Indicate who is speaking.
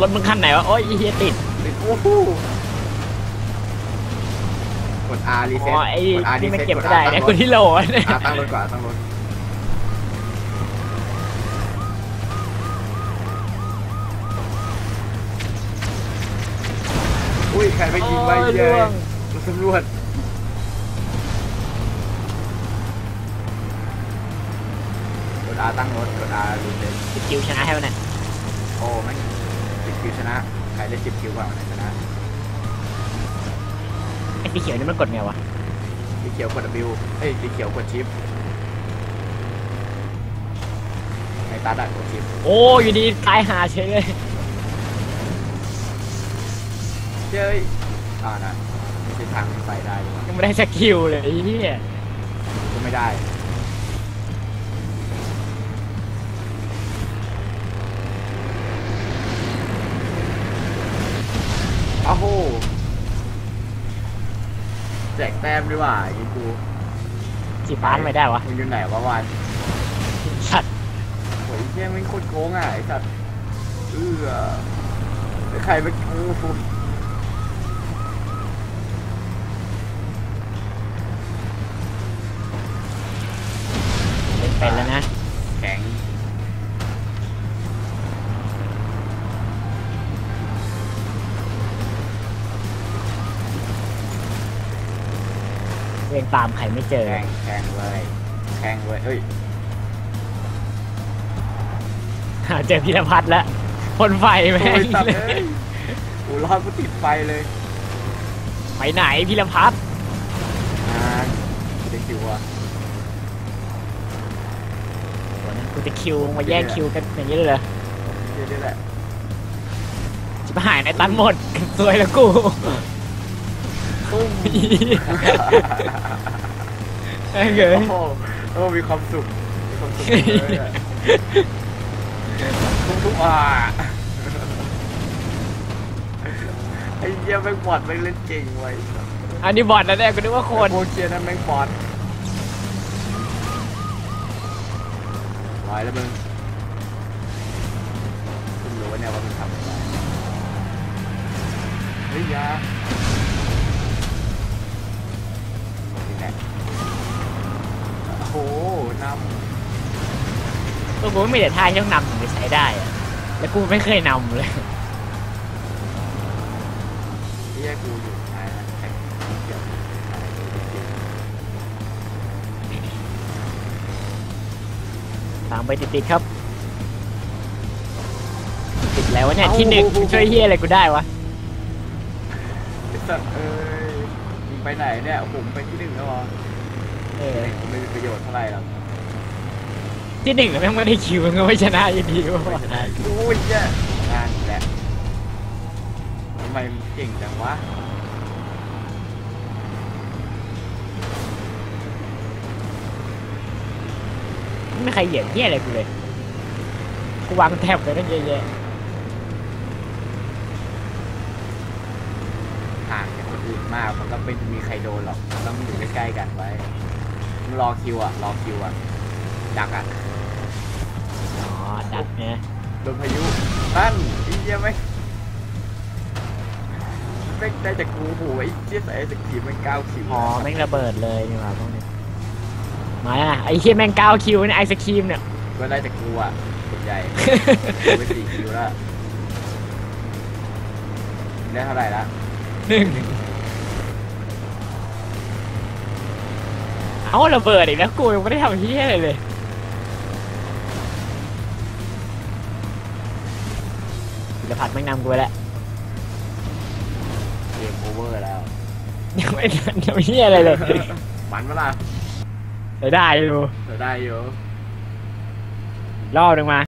Speaker 1: รถมึงคันไหนวะ โอ้ยไอ้เฮียติด
Speaker 2: ติดโอ้โหกด R รี
Speaker 1: อ๋
Speaker 2: เซ็ต
Speaker 1: อไอ้
Speaker 2: กด R รี
Speaker 1: ที่ไม่
Speaker 2: เซ็ต
Speaker 1: เก็บ
Speaker 2: กด
Speaker 1: ไม่ได้
Speaker 2: R
Speaker 1: เนี่ย
Speaker 2: ตั้งร
Speaker 1: กู
Speaker 2: ถ
Speaker 1: ที่โหลเนี่ย
Speaker 2: R ตั้งรถก่อนตั้งรถอุ้ยใครไปยิงไว้
Speaker 1: โอ้ย
Speaker 2: เยอะ
Speaker 1: ล่วง
Speaker 2: รถตำรวจกด R ตั้งรถกด R รีเซ็ต
Speaker 1: สกิลชนะให้มันน่ะ
Speaker 2: โอ้ไม่สิบ คิวชนะใครได้สิบคิวกว่าชนะ
Speaker 1: ไอ้สีเขียวนี่มันกดไงวะ
Speaker 2: สีเขียวกด W เอ้ยสีเขียวกดชิปในตาดักกดชิป
Speaker 1: โอ้อยู่ดีตายหาเฉยเลย
Speaker 2: เจ้ยอ่านะไม่ใช่ทางที่ไปได้หรือเปล่า
Speaker 1: ยังไม่ได้สกิลเลยไอ้เฮีย
Speaker 2: ก็ไม่ได้ แจกแต้มดีกว่ายิงกู
Speaker 1: จีบปานไม่ได้วะ
Speaker 2: มึงอยู่ไหนวะวัน
Speaker 1: สัตว์
Speaker 2: โอ้ยเฮียแม่งโคตรโกงอะไอ้สัตว์เออแล้วใครไปโอ้โเรี
Speaker 1: ยงตามใครไม่เจอ
Speaker 2: แข็งแข็งเว้ยแข็งเว้ยเอ้ย
Speaker 1: หาเจอพิรพัฒน์แล้วพ่นไฟแม่
Speaker 2: โอ้ย
Speaker 1: ง
Speaker 2: สัตว์
Speaker 1: เล
Speaker 2: เอ้
Speaker 1: ย
Speaker 2: ยโอ้รอดกูติดไฟเลย
Speaker 1: ไปไหนพิรพัฒน์
Speaker 2: อ่าเด็กอยู่อะ
Speaker 1: กูจะคิวมาแย่งคิวกันอย่างนี้เลยเหรอ
Speaker 2: เดี๋ยวนี่แหละ
Speaker 1: จิบหายในตันหมด สวยแล้วกู
Speaker 2: ตุ้ม
Speaker 1: ไอ้เก๋
Speaker 2: โอ้โหโอ้มีความสุขมีความสุขเลยอะตุ้มตุ้มอะไอ้เหี้ยแม่งบอดแม่งเล่นเก่งไว้ย
Speaker 1: อันนี้บอดนะเนี่ยกูนึกว่าคน
Speaker 2: โคเชียร์นั่นแม่งบอดร้อยแล้วมึงคุณรู้ว่าเนี่ยว่ามึงทำอะไรเฮ้ยอยา นำ
Speaker 1: ตัวกูไม่มีแต่ท่าที่ต้องนำถึงจะใช้ได้อะแล้วกูไม่เคยนำเลย
Speaker 2: ที่แยกกูอยู่ท้ายนะแข่งเกี่ยวอะไรเกี่ยว
Speaker 1: ตามไปติดๆครับ ติดแล้ววะเนี่ยที่หนึ่งช่วยเฮียอะไรกูได้วะ
Speaker 2: ไอ้สัตว์เอ้ยยิงไปไหนเนี่ยผมไปที่หนึ่งแล้วเหรอ
Speaker 1: เออ
Speaker 2: ไม่มีประโยชน์เท่าไหร่หรอก
Speaker 1: ที่หนึ่งแม่งไม่ได้คิวมันก็ไม่ชนะอยู่ดีวะ
Speaker 2: ไม่ได้โอ้ยเจ้งานอีกแหละทำไมมันเก่งจังวะ
Speaker 1: ไม่มีใครเหยียบเฮียอะไรกูเลยกูวางแท็บไปตั้งเยอะแยะ
Speaker 2: ห่างจากคนอื่นมากมันก็ไม่มีใครโดนหรอกมันต้องอยู่ใกล้ๆกันไว้มึงรอคิวอะ รอคิวอะดักอะ
Speaker 1: อ๋อ ดักเนี่ย
Speaker 2: โดนพายุตั้นไอ้เหี้ยไม่ไม่ได้จากกูโหไอ้เจี๊ยใส่ไอ้สกีมันเก้าคิว
Speaker 1: อ๋อแม่งระเบิดเลยนี่หว่าพวกนี้มาแล้วนะไอ้เฮียแม่งเก้าคิวเนี่ยไอศครีมเนี่ย
Speaker 2: ก็ได้จากกูอะส่วนใหญ่กูไปสี่คิวแล้วได้เท่าไหร่ละ
Speaker 1: หนึ่งเอาระเบิดอีกแล้วกูยังไม่ได้ทำเฮียอะไรเลย พิรพัฒน์แม่งนำกูไปแล้ว
Speaker 2: เกมโอเวอร์แล้ว
Speaker 1: ยังไม่ทันทำเฮียอะไรเลย
Speaker 2: มันเวลา
Speaker 1: แต่ได้อยู่
Speaker 2: เธอได้อยู่
Speaker 1: รอบหนึ่งมา